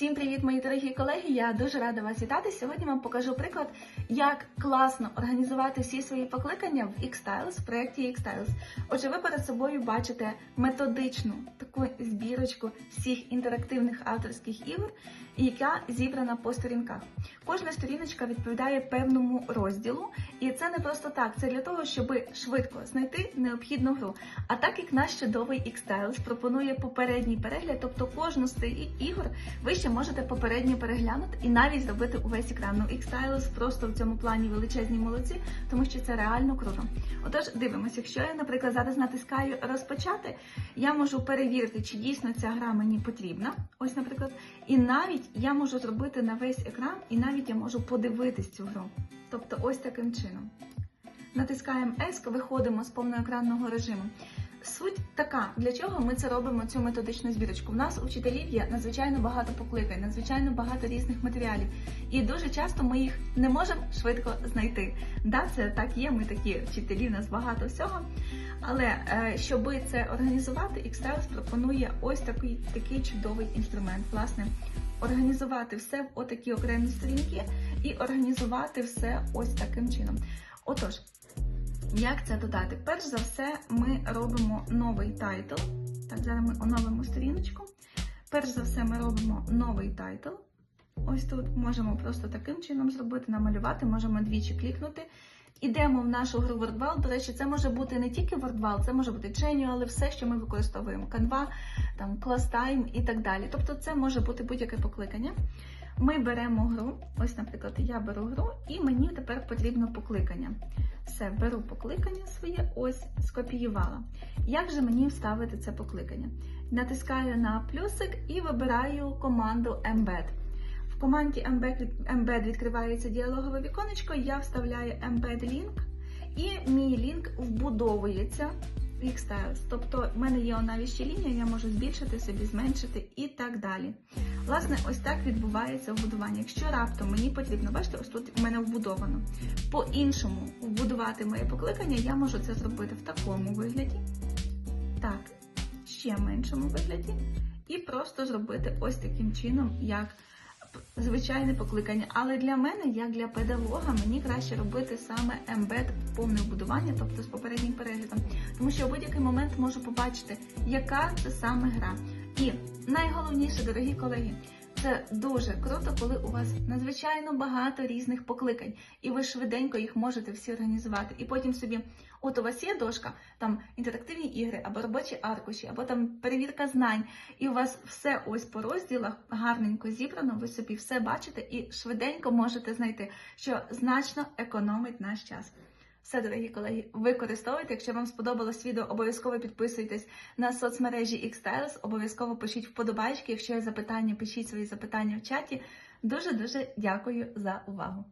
Всім привіт, мої дорогі колеги! Я дуже рада вас вітати. Сьогодні вам покажу приклад, як класно організувати всі свої покликання в Xtiles, в проєкті Xtiles. Отже, ви перед собою бачите методичну таку збірочку всіх інтерактивних авторських ігор, яка зібрана по сторінках. Кожна сторіночка відповідає певному розділу, і це не просто так. Це для того, щоб швидко знайти необхідну гру. А так як наш чудовий Xtiles пропонує попередній перегляд, тобто кожну з цих ігор ви ще можете попередньо переглянути і навіть зробити увесь екран. Ну, Xtiles просто в цьому плані величезні молодці, тому що це реально круто. Отож, дивимося, якщо я, наприклад, зараз натискаю розпочати, я можу перевірити, чи дійсно ця гра мені потрібна. Ось, наприклад, і навіть я можу зробити на весь екран, і навіть я можу подивитись цю гру. Тобто, ось таким чином. Натискаємо ESC, виходимо з повноекранного режиму. Суть така, для чого ми це робимо цю методичну збірочку. У нас у вчителів є надзвичайно багато покликань, надзвичайно багато різних матеріалів, і дуже часто ми їх не можемо швидко знайти. Да, це так є. Ми такі вчителі, у нас багато всього. Але е, щоб це організувати, Xtiles пропонує ось такий такий чудовий інструмент. Власне, організувати все в отакі окремі сторінки і організувати все ось таким чином. Отож. Як це додати? Перш за все, ми робимо новий тайтл. Так, зараз ми оновимо сторіночку. Перш за все, ми робимо новий тайтл. Ось тут можемо просто таким чином зробити, намалювати, можемо двічі клікнути. Ідемо в нашу гру WordWall. До речі, це може бути не тільки WordWall, це може бути Genial, але все, що ми використовуємо: Canva, там, ClassTime і так далі. Тобто, це може бути будь-яке покликання. Ми беремо гру, ось, наприклад, я беру гру, і мені тепер потрібно покликання. Все, беру покликання своє, ось скопіювала. Як же мені вставити це покликання? Натискаю на плюсик і вибираю команду Embed. В команді Embed відкривається діалогове віконечко, я вставляю Embed Link, і мій лінк вбудовується в Xtiles. Тобто в мене є ще лінія, я можу збільшити собі, зменшити і так далі. Власне, ось так відбувається вбудування. Якщо раптом мені потрібно, бачите, ось тут в мене вбудовано. По-іншому вбудувати моє покликання, я можу це зробити в такому вигляді, так, ще меншому вигляді, і просто зробити ось таким чином, як звичайне покликання. Але для мене, як для педагога, мені краще робити саме ембед повне вбудування, тобто з попереднім переглядом. Тому що в будь-який момент можу побачити, яка це саме гра. І найголовніше, дорогі колеги, це дуже круто, коли у вас надзвичайно багато різних покликань, і ви швиденько їх можете всі організувати. І потім собі, от у вас є дошка, там інтерактивні ігри, або робочі аркуші, або там перевірка знань, і у вас все ось по розділах гарненько зібрано, ви собі все бачите і швиденько можете знайти, що значно економить наш час. Все, дорогі колеги, використовуйте. Якщо вам сподобалось відео, обов'язково підписуйтесь на соцмережі Xtiles, обов'язково пишіть вподобайки. Якщо є запитання, пишіть свої запитання в чаті. Дуже дуже дякую за увагу.